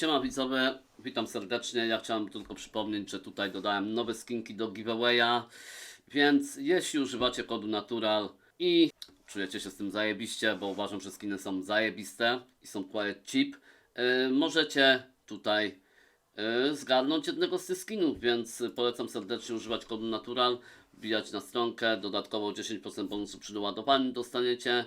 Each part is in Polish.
Siema widzowie, witam serdecznie. Ja chciałem tylko przypomnieć, że tutaj dodałem nowe skinki do giveawaya, więc jeśli używacie kodu natural i czujecie się z tym zajebiście, bo uważam, że skiny są zajebiste i są quite cheap, yy, możecie tutaj yy, zgarnąć jednego z tych skinów, więc polecam serdecznie używać kodu natural, wbijać na stronkę, dodatkowo 10% bonusu przy doładowaniu dostaniecie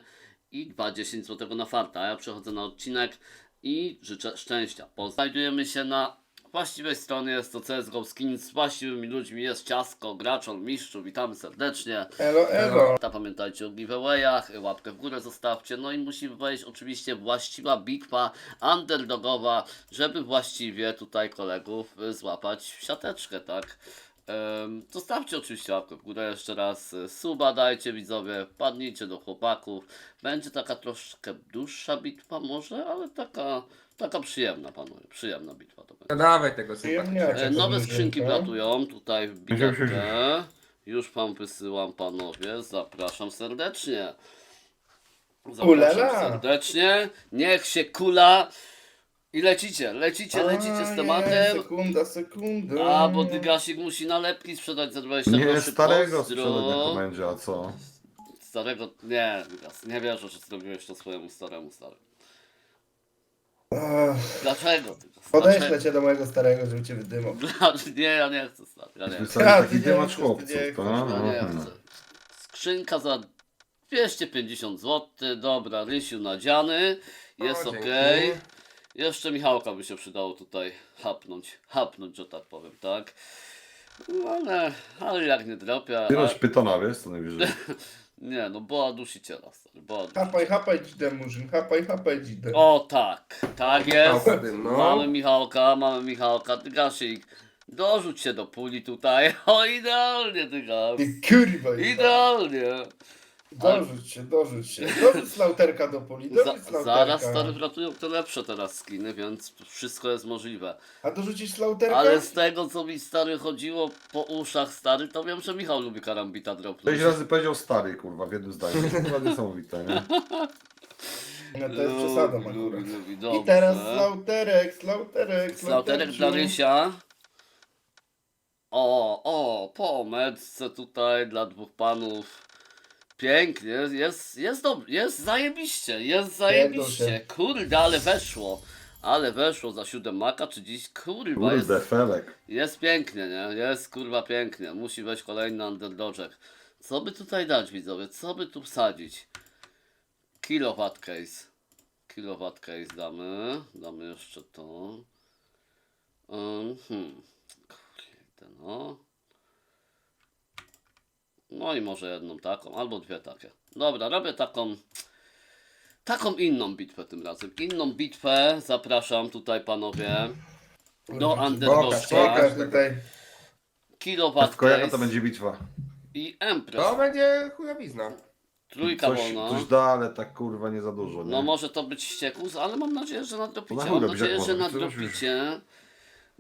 i 20 zł na farta. Ja przechodzę na odcinek i życzę szczęścia. Bo znajdujemy się na właściwej stronie, jest to CSGO Skin z właściwymi ludźmi, jest Ciasko, Graczol, Mistrzu, witamy serdecznie. Elo, elo. Ta pamiętajcie o giveawayach, łapkę w górę zostawcie, no i musi wejść oczywiście właściwa bitwa underdogowa, żeby właściwie tutaj kolegów złapać w siateczkę, tak? Zostawcie oczywiście łapkę w górę jeszcze raz, y, suba dajcie widzowie, wpadnijcie do chłopaków. Będzie taka troszkę dłuższa bitwa może, ale taka, taka przyjemna panowie, przyjemna bitwa to będzie. No dawaj tego. Przyjemniaczek. E, Nowe skrzynki wlatują tutaj w biletkę. Już wam wysyłam panowie, zapraszam serdecznie. Zapraszam serdecznie. Niech się kula i lecicie, lecicie, lecicie z tematem. nie, Sekunda, sekunda. A, bo Dygasik musi nalepki sprzedać za 20 Nie, groszy. starego Pozdro. sprzedać na komendzie, a co? Starego, nie, Dygas, nie wierzę, że zrobiłeś to swojemu staremu stary. Ach, Dlaczego, Dygas? Dlaczego? cię do mojego starego, żeby cię wydymał. Nie, ja nie chcę, stary, ja nie chcę. Wysłali Ja, taki nie dymacz chłopców, nie to? No nie Aha. chcę. Skrzynka za 250 zł. Dobra, Rysiu nadziany. Jest O, ok. dzięki. Jeszcze Michałka by się przydało tutaj hapnąć. Hapnąć, że tak powiem, tak? No ale, ale jak nie dropia. Wyroś A, pytona, wiesz, co najwyżej. nie, no była dusiciela, stary. Była dusi... Hapaj, hapaj dzidę, murzyn, hapaj, hapaj dzidę. O tak, tak jest. No. Mamy Michałka, mamy Michałka. Ty Gasik, dorzuć się do puli tutaj. O, idealnie, ty Gas. Ty kurwa, Idealnie. Dorzuć się, dorzuć się. Dorzuć slauterka do poli, Za, dorzuć slauterka. zaraz stary wratują te lepsze teraz skiny, więc wszystko jest możliwe. A dorzucisz slauterka? Ale z tego co mi stary chodziło po uszach stary, to wiem, że Michał lubi karambita dropnąć. Sześć razy powiedział stary, kurwa, w jednym zdaniu. To chyba niesamowite, nie? No to jest przesadą Lubi, akurat. lubi, lubi, I dobrze. teraz slauterek, slauterek, Slauterek dla Rysia. O, o, po medce tutaj dla dwóch panów. Pięknie, jest, jest dobrze, jest zajebiście, jest zajebiście. Kurde, ale weszło. Ale weszło za siódem maka, czy dziś, kurwa, jest, Kurde, felek. jest pięknie, nie? Jest kurwa pięknie. Musi wejść kolejny underdogek. Co by tutaj dać, widzowie? Co by tu wsadzić? Kilowatt case. Kilowatt case damy. Damy jeszcze to. Mhm. Kurde, no. No i może jedną taką, albo dwie takie. Dobra, robię taką. Taką inną bitwę tym razem. Inną bitwę zapraszam tutaj panowie. Do Boka, underdogka. boka tutaj. Kilowatt Tylko jaka case to będzie bitwa? i To Empress. będzie chujowizna. Trójka Coś, wolna. coś da, ale tak kurwa nie za dużo, nie? No może to być ściekus, ale mam nadzieję, że To nadrobicie. na Mam chuj nadzieję, że można. nadrobicie.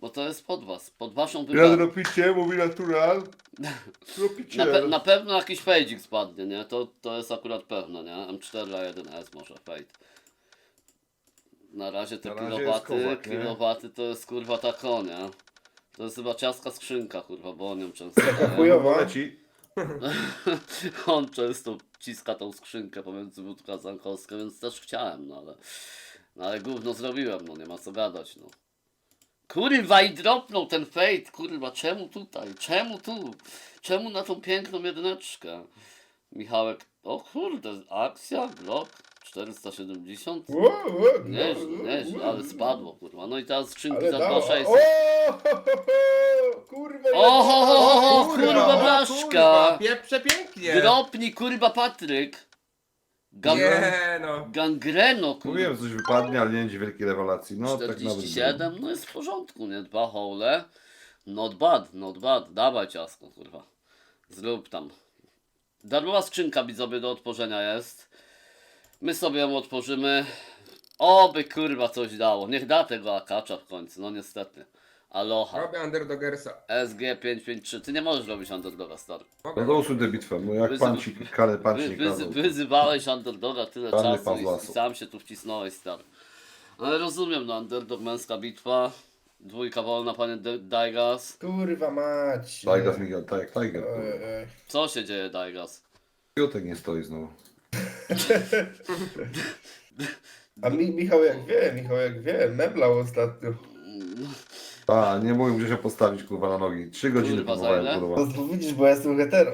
Bo to jest pod was, pod waszą Ja wygraną. dropicie, mówi natural. Dropicie. Na, pe na pewno jakiś fejdzik spadnie, nie? To, to jest akurat pewne, nie? M4 a 1S może fejd. Na razie te Na razie jest kilowaty, kozak, nie? kilowaty to jest kurwa ta konia. To jest chyba ciastka skrzynka, kurwa, bo on ją często... Nie? chujowa. Leci. On często ciska tą skrzynkę pomiędzy wódka zankowska, więc też chciałem, no ale... No ale gówno zrobiłem, no nie ma co gadać, no. Kurwa i dropnął ten fate, kurwa, czemu tutaj? Czemu tu? Czemu na tą piękną jedyneczkę? Michałek, o kurde, akcja, Glock 470. Ło, ło, Nieźle, nieźle, ale spadło, kurwa. No i teraz skrzynki za dało. 2600. O, ho, ho, ho, kurwa. O, ho, ho, ho, ho, Kurwa, kurwa, blaszka! kurwa, pie- Przepięknie. Dropnij, kurwa, Patryk! Gang Nie no. gangreno, kurwa. Mówiłem, że coś wypadnie, ale nie będzie wielkiej rewelacji. No, tak nawet było. 47, no jest w porządku, nie? Dwa hole. Not bad, not bad. Dawaj ciasko, kurwa. Zrób tam. Darmowa skrzynka widzowie do otworzenia jest. My sobie ją otworzymy. Oby kurwa coś dało. Niech da tego akacza w końcu, no niestety. Aloha. Robię underdogersa. SG553. Ty nie możesz robić underdoga, stary. Mogę No to usuń tę bitwę, bo jak Wyzy- pan ci, kale, pan ci nie wyzy, kazał. wyzywałeś underdoga tyle Panny czasu i, i sam się tu wcisnąłeś, stary. Ale rozumiem, no underdog męska bitwa. Dwójka wolna, panie D- Daigas. Kurwa mać. Tiger Miguel, tak jak Tiger. Kurwa. Co się dzieje, Daigas? Piotek nie stoi znowu. A mi, Michał jak wie, Michał jak wie, meblał ostatnio. A, nie mówię, gdzie się postawić kurwa na nogi. Trzy godziny Kurwa, za próbowałem ile? kurwa. No to widzisz, bo ja jestem hetero.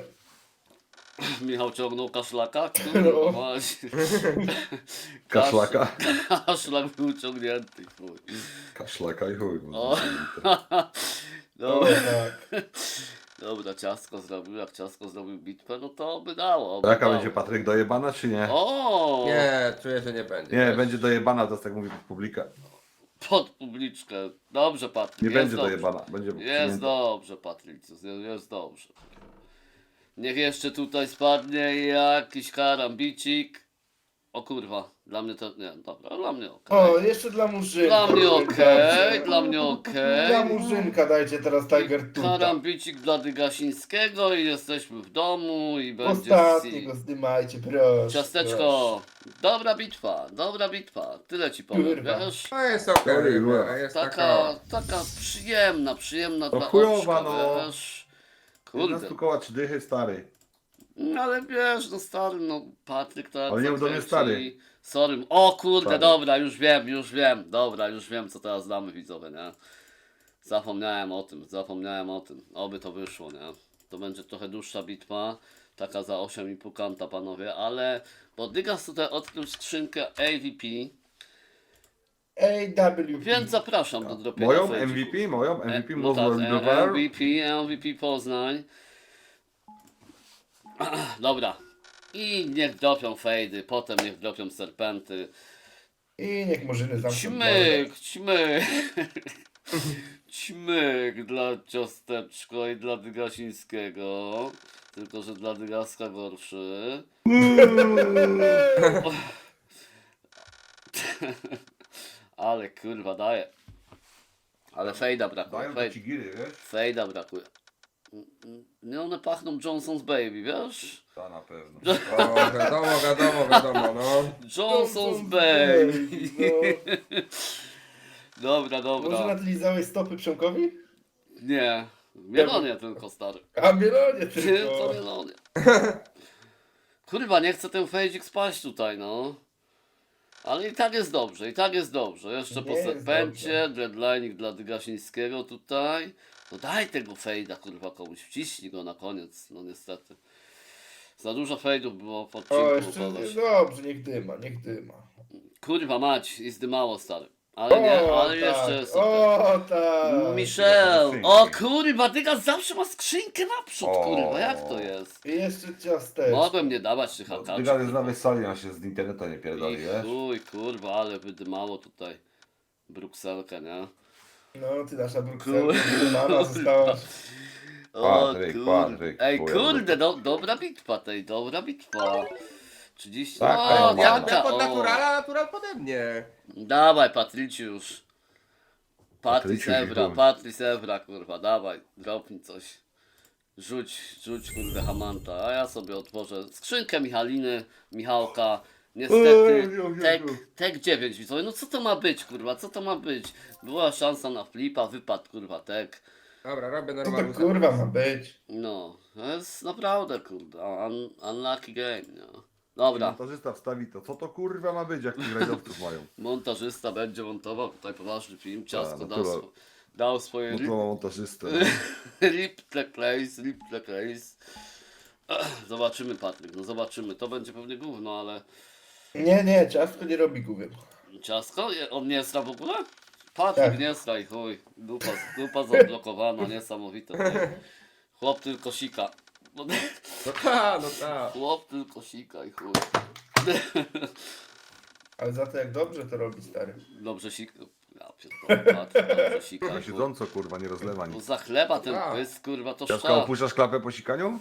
Michał ciągnął kaszlaka? No. Kurwa, mać. Kaszlaka. Kaszlak był ciągnięty, chuj. Kaszlaka i chuj. O. O, Dobra, tak. dobra, ciastko zrobił, jak ciastko zrobił bitwę, no to by dało. By jaka dało. będzie Patryk dojebana czy nie? O! Nie, czuję, że nie będzie. Nie, wiesz. będzie dojebana, to tak mówi publika. Pod publiczkę. Dobrze, Patryk. Nie jest będzie dobrze. dojebana. Będzie Jest dobrze, Patrycjus, jest, jest dobrze. Niech jeszcze tutaj spadnie jakiś karambicik. O kurwa, dla mnie to. Nie, dobra, dla mnie okej. O, jeszcze dla murzynka. Dla mnie okej, dla mnie okej. Dla murzynka dajcie teraz Tiger Tuta. Karambicik dla Dygasińskiego i jesteśmy w domu i będzie Ostatniego zdymajcie, proszę. Ciasteczko. Dobra bitwa, dobra bitwa. Tyle ci powiem, Kurwa. wiesz? To jest okej, oj. jest Taka, taka... taka przyjemna, przyjemna No dla chujowa, oczka, no. wiesz? Jedna Kurde. stukoła trzy dychy stary. No ale wiesz, no stary, no Patryk to Ale nie mów do mnie stary. Sorry. O kurde, Stary. dobra, już wiem, już wiem. Dobra, już wiem, co teraz damy widzowie, nie? Zapomniałem o tym, zapomniałem o tym. Oby to wyszło, nie? To będzie trochę dłuższa bitwa. Taka za 8,5 kanta, panowie, ale... Bo Dygas tutaj odkrył skrzynkę AVP, AWP. więc zapraszam do dropienia Moją. MVP, moją MVP, E, no tak, e. MVP, MVP Poznań. Dobra. I niech dropią fejdy, potem niech dropią serpenty. I niech murzyny zamkną Ćmyk, ćmyk. Ćmyk dla ciasteczko i dla Dygasińskiego. Tylko, że dla Dygaska gorszy. Ale kurwa daje. Ale fejda brakuje. Dają wiesz? Fejda brakuje. Nie one pachną Johnson's Baby, wiesz? Ta na pewno. O, wiadomo, wiadomo, wiadomo, no. Johnson's Baby. No. Dobra, Może dobra. nadlizałeś stopy Przemkowi? Nie. Mielonie tylko stary. A Mielonie Tylko tylko. mielonie. Kurwa, nie chcę ten fejdzik spaść tutaj, no. Ale i tak jest dobrze, i tak jest dobrze. Jeszcze po Nie jest serpencie, deadline'ik dla Dygasińskiego tutaj. No daj tego fejda, kurwa, komuś, wciśnij go na koniec, no niestety. Za dużo fejdów było w O, jeszcze kogoś. dobrze, niech dyma, niech dyma. Kurwa mać, i zdymało stary. Ale nie, ale tak. jeszcze jest. O, tak. Michel! skrzynki. O kurwa, Dygas zawsze ma skrzynkę naprzód, O. kurwa, jak to jest? I jeszcze ciasteczko. Mogłem nie dawać tych hakaczy. Dyga jest na wysali, on się z internetu nie pierdoli, I wiesz? chuj, kurwa, ale wydymało tutaj Brukselkę, nie? No, ty nasza Brukselka, mama została. O, Patryk, kurde. Patryk, Ej, chuja, kurde, do, dobra bitwa tej, dobra bitwa. 30... Tak, o, tak, Ja, taka, ja pod o. naturala, natural pode mnie. Dawaj, Patryciusz. Patryc Patryciusz i Evra, chuj. Kurwa, dawaj, dropnij coś. Rzuć, rzuć, kurde, Hamanta, a ja sobie otworzę skrzynkę Michaliny, Michałka. Niestety, Ej, oj, oj, tek, oj. tek 9 widzowie, no co to ma być, kurwa, co to ma być? Była szansa na flipa, wypadł, kurwa, tek. Dobra, robię Co to kurwa ma być? No, to jest naprawdę, kurde, un, unlucky game, nie? Dobra, Montażysta wstawi to. Co to kurwa ma być, jak tych rajdowców mają? montażysta będzie montował tutaj poważny film, ciasko no dał, swo- dał swoje No to ma montażystę. Rip the place, rip the place. Zobaczymy, Patryk, no zobaczymy. To będzie pewnie gówno, ale Nie, nie, ciastko nie robi gówien. ciasko? Je- On nie stra w ogóle? Patryk Tak. nie stra i chuj. Dupa, dupa zablokowana, niesamowite. nie? Chłop tylko sika. No, No ta, no ta. Chłop tylko sika i chuj. Ale za to jak dobrze to robi, stary. Dobrze sika. Ja pierdolę, Patryk, dobrze sika Na i chuj. siedząco kurwa, nie rozlewa Bo nic. za chleba ten A. pysk, kurwa, to Ciaska, sztab. opuszczasz klapę po sikaniu?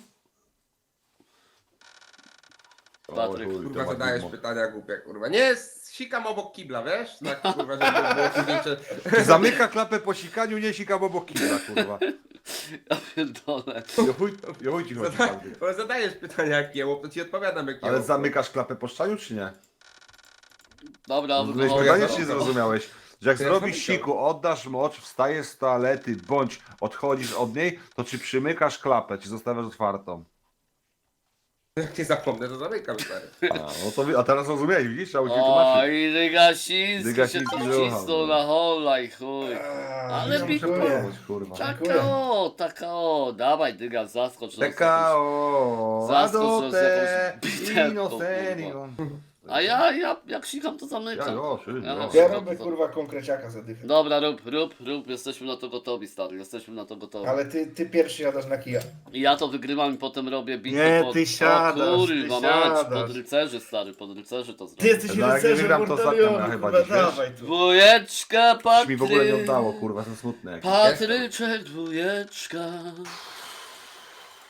Patryk, chuj, Kurwa, zadajesz gówno. pytania głupie, kurwa. Nie, sikam obok kibla, wiesz? Tak, kurwa, żeby było zamyka klapę po sikaniu, nie sikam obok kibla, kurwa. Ja pierdolę. Jo chuj, jo chuj ci chodzi, Zada- zadajesz pytania jak jełop, to ci odpowiadam jak Ale jełop. zamykasz klapę po szczaniu, czy nie? Dobra, wychodzę. pytanie czy to- zrozumiałeś? Że jak ja zrobisz siku, oddasz mocz, wstajesz z toalety, bądź odchodzisz od niej, to czy przymykasz klapę, czy zostawiasz otwartą? Jak nie zapomnę, to zamykam stary. A, no to, wi- a teraz rozumiałeś, widzisz? Trzeba ci O, tłumaczyć. i Rygasiński się Rygasiński na hola i chuj. Ale ja bit- dziękuję. Przeprowadź, kurwa. Taka o, taka o, dawaj dyga, zaskocz. nas Tekao, Zaskocz, że z adote, jakąś. A ja, ja jak sikam to zamykam. Ja Ja już. Ja robię kurwa konkreciaka za dychę. Dobra, rób, rób, rób, jesteśmy na to gotowi, stary, jesteśmy na to gotowi. Ale ty, ty pierwszy jadasz na kija. I ja to wygrywam i potem robię bitwę Nie, pod... ty siadasz, o, ty kurwa, mać, siadasz. pod rycerzy, stary, pod rycerzy to Ty zrobię. jesteś No, jak nie rycerzem wygram, to Mortalionu, miała chyba kurwa, dziś, wiesz? dawaj tu. Dwójeczka, Już mi w ogóle nie oddało, kurwa, to smutne. jakieś. Patryczek, dwójeczka.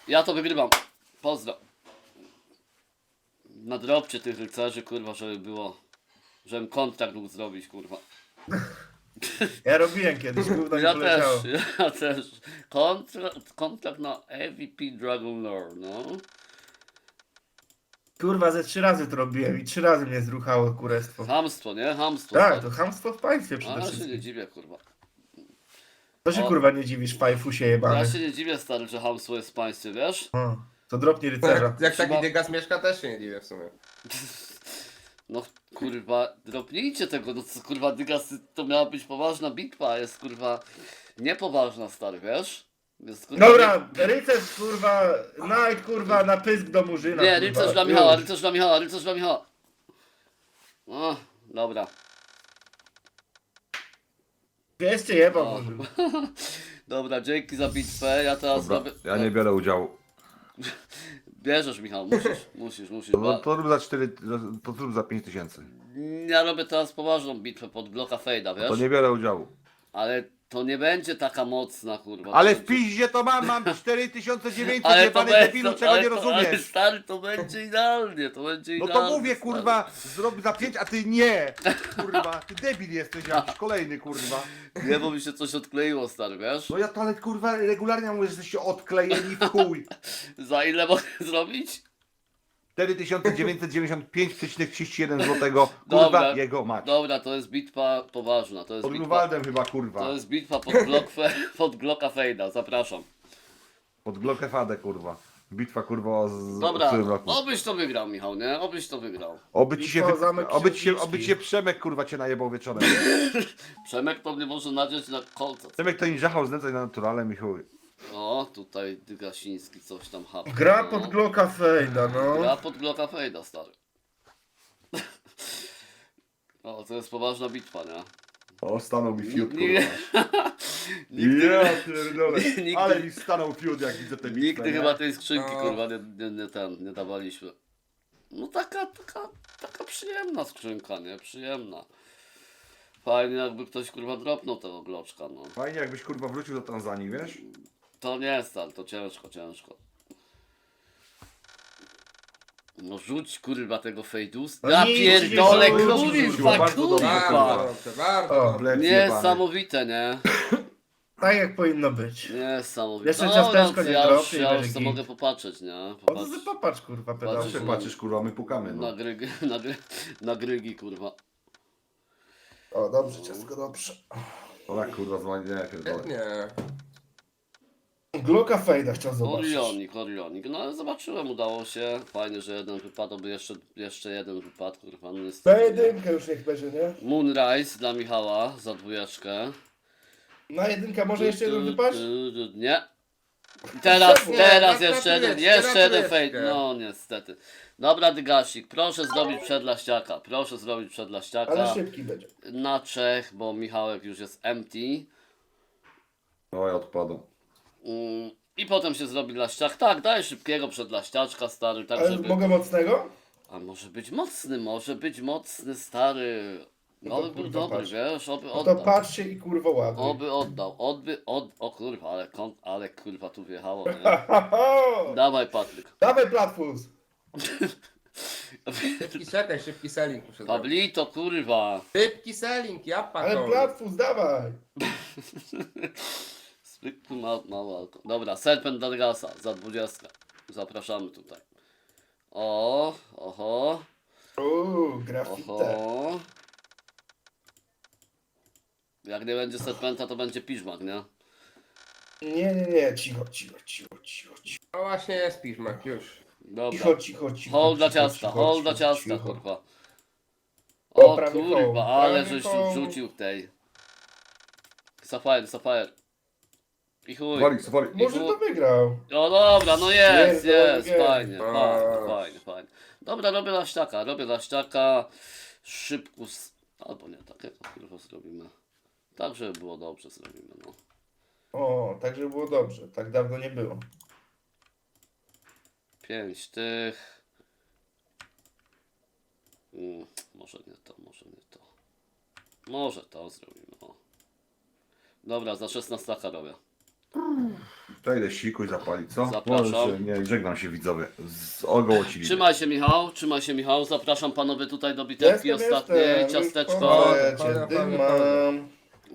Ja to wygrywam. Pozdro. Nadrobcie tych rycerzy, kurwa, żeby było... Żebym kontrakt mógł zrobić, kurwa. Ja robiłem kiedyś, gówno mi Ja poleciało. też, ja też. Kontrakt, kontrakt na EVP Dragon Lore, no. Kurwa, ze trzy razy to robiłem i trzy razy mnie zruchało kurestwo. Hamstwo, nie? Hamstwo. Tak, to chamstwo w państwie A przede ja się nie dziwię, kurwa. To się kurwa nie dziwisz, fajfusie jebany. Ja się nie dziwię, stary, że hamstwo jest w państwie, wiesz? O, To dropnie rycerza. Jak Trzeba- taki dygas mieszka, też się nie dziwię w sumie. No kurwa, dropnijcie tego, no co kurwa, dygas, to miała być poważna bitwa, a jest kurwa niepoważna, stary, wiesz? Jest, kurwa, Dobra, rycerz kurwa, night kurwa na pysk do murzyna. Nie, kurwa. rycerz dla Michała, Już. rycerz dla Michała, rycerz dla Michała. O, dobra. Wiesz cię jebał O. murzyn. Dobra, dzięki za bitwę, ja teraz Dobra, robię... ja nie biorę udziału. Bierzesz Michał, musisz, musisz, musisz. To, Ba- to rób za 4, to zrób za 5 tysięcy. Ja robię teraz poważną bitwę pod bloka Fejda, wiesz? To nie biorę udziału. Ale to nie będzie taka mocna, kurwa. Ale To w piździe to mam, mam 4900 Ale to jebany będzie, debilu, czego ale nie to, Ale rozumiesz. stary, to będzie idealnie, to będzie No idealnie. to mówię, stary. kurwa, zrób za 5, a ty nie. Kurwa, ty debil jesteś jakiś kolejny, kurwa. Nie, bo mi się coś odkleiło, stary, wiesz? No ja to ale kurwa regularnie mówię, że jesteście odklejeni w chuj. Za ile mogę zrobić? 4995,31 złotego, kurwa, Dobra. jego mać. Dobra, to jest bitwa poważna, to jest Pod bitwa... Grunwaldem chyba, kurwa. To jest bitwa pod, blok fe, pod bloka Fejda, zapraszam. Pod Glockefadę, kurwa. Bitwa, kurwa, z Dobra, w roku. obyś to wygrał, Michał, nie? Obyś to wygrał. Oby ci się, Bitwa o wy... Zamek oby ci się, Księżniczki. oby ci się Przemek, kurwa, cię najebał wieczorem. Przemek to mnie może nadzieć na kolce. Przemek to nie żachał znęcać na naturalem i chuj. O, tutaj Gasiński coś tam hapie. Gra no. pod Glocka Fejda, no. Gra pod bloka Fejda, stary. O, to jest poważna bitwa, nie? O, stanął mi fiut, Nie- kurwa. Nigdy, Ja pierdolę. Nigdy- Ale mi stanął fiut, jak widzę te bitwę, nigdy nie? chyba tej skrzynki, No. kurwa, nie, nie, nie, ten, nie dawaliśmy. No taka, taka, taka przyjemna skrzynka, nie? Przyjemna. Fajnie jakby ktoś, kurwa, dropnął tego gloczka, no. Fajnie, jakbyś, kurwa, wrócił do Tanzanii, wiesz? To nie jest, ale to ciężko, ciężko. No rzuć kurwa tego fejdusa. No Ja nic, pierdolę kurwa, bardzo kurwa. Bardzo dobrze, bardzo O. dobrze. Blec jebany. Niesamowite, nie? Tak jak powinno być. Niesamowite. Jeszcze No, ciasteczko no, nie ja już, dropnie i ja już będzie to git. mogę popatrzeć, nie? O to Popatrz. popatrz kurwa pedał. Patrzysz, kurwa, my pukamy, no. Na grygi, na, gry, na grygi, kurwa. O dobrze, ciastko dobrze. O tak, kurwa, zwanie, nie, pierdolę. Nie. Glocka Fejda chciał zobaczyć. Orionik, Orionik. No ale zobaczyłem, udało się. Fajnie, że jeden wypadł, by jeszcze, jeszcze jeden wypadł, kurwa. No niestety. nie. jedynkę już niech będzie, nie? Moonrise dla Michała za dwójeczkę. Na jedynkę może jeszcze jeden wypaść? Nie. Teraz, Czemu? teraz na jeszcze jeden, trójeczkę, jeszcze na jeden trójeczkę. fade. No niestety. Dobra Dygasik, proszę zrobić przedlaściaka. Proszę zrobić przedlaściaka. Ale szybki będzie. Na Czech, bo Michałek już jest empty. O, ja odpadam. Mm, I potem się zrobi laściak. Tak, daj szybkiego przedlaściaczka, stary, tak Ale żeby... mogę mocnego? A może być mocny, może być mocny, stary. No to Oby był dobry, patrz. wiesz, oby No to oddał. patrzcie i kurwa ładnie. Oby oddał, odby, od... O kurwa, ale, kon... ale kurwa tu wjechało, nie? Dawaj Patryk. Dawaj platfus. Szybki czekaj, szybki selling muszę zrobić. Pablito, kurwa. Szybki selling, ja Ale patrzę. platfus, dawaj. Zwykły ma, mały alko. Dobra, Serpent Dargasa za 20. Zapraszamy tutaj. O, oho. Uuu, grafite. Oho. Jak nie będzie serpenta, to będzie piżmak, nie? Nie, nie, nie, cicho, cicho, cicho, cicho, cicho, No właśnie jest piżmak, już. Dobra. cicho, cicho, cicho. Hold dla cicho, ciasta, cicho, hold dla cicho, ciasta, cicho. kurwa. O, O prawie kurwa, ale prawie żeś tu hold. wrzucił tej. Sapphire, Sapphire. I chuj. Walik, walik. Może to wygrał. O dobra, no jest, Pierdolę, jest, nie. fajnie, A. fajnie, fajnie, fajnie. Dobra, robię laściaka, robię laściaka. Szybko, s- albo nie, takiego kurwa zrobimy. Tak, żeby było dobrze zrobimy, no. O, tak żeby było dobrze. Tak dawno nie było. Pięć tych. Mm, może nie to, może nie to. Może to zrobimy, o. Dobra, za 16 robię. Idę siku i zapalić, co? Zapraszam. Się- Nie, żegnam się widzowie. Z ogołocili. Trzymaj się Michał, trzymaj się Michał. Zapraszam panowie tutaj do bitewki Jestem, ostatniej. jestem, już Ciasteczko. chodź. mam.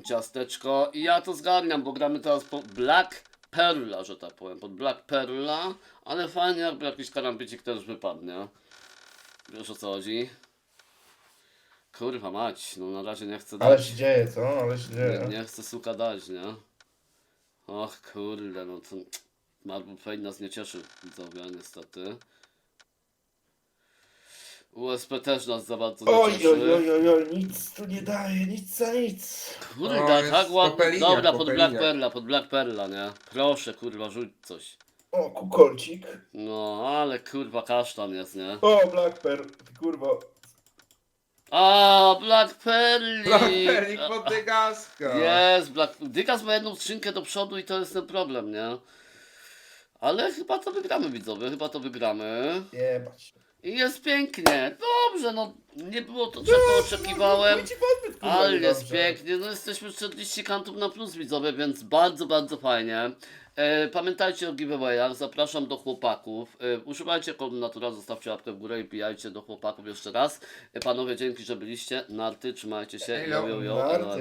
Ciasteczko. I ja to zgarniam, bo gramy teraz po Black Perla, że tak powiem. Pod Black Perla. Ale fajnie jakby jakiś karambicik też wypadnie. Wiesz o co chodzi? Kurwa mać, no na razie nie chcę Ale dać. się dzieje, co? Ale się Nie, dzieje. nie chcę suka dać, nie? Och kurde, no to Marble Fate nas nie cieszy, widzowie, niestety. USP też nas za bardzo nie Oj, cieszy. oj, oj, oj, oj, nic tu nie daje, nic za nic. Kurde, O, jest tak ładnie. popeliniak, Dobra, pod Black. Perla, pod Black Perla, nie? Proszę, kurwa, rzuć coś. O, kukolcik. No, ale kurwa kasztan jest, nie? O, Black Pearl, ty A, Black Perli! Lapernik pod dygaska. Jest, Black... Dygas ma jedną skrzynkę do przodu i to jest ten problem, nie? Ale chyba to wygramy, widzowie, chyba to wygramy. Jebać. I jest pięknie. Dobrze, no nie było to, czego oczekiwałem. Ale jest pięknie, no jesteśmy 40 kantów na plus widzowie, więc bardzo, bardzo fajnie. E, pamiętajcie o giveawayach, zapraszam do chłopaków. E, używajcie kodu natura, zostawcie łapkę w górę i pijajcie do chłopaków jeszcze raz. E, panowie, dzięki, że byliście. Narty, trzymajcie się. Elo, Jo, jo, jo. narty.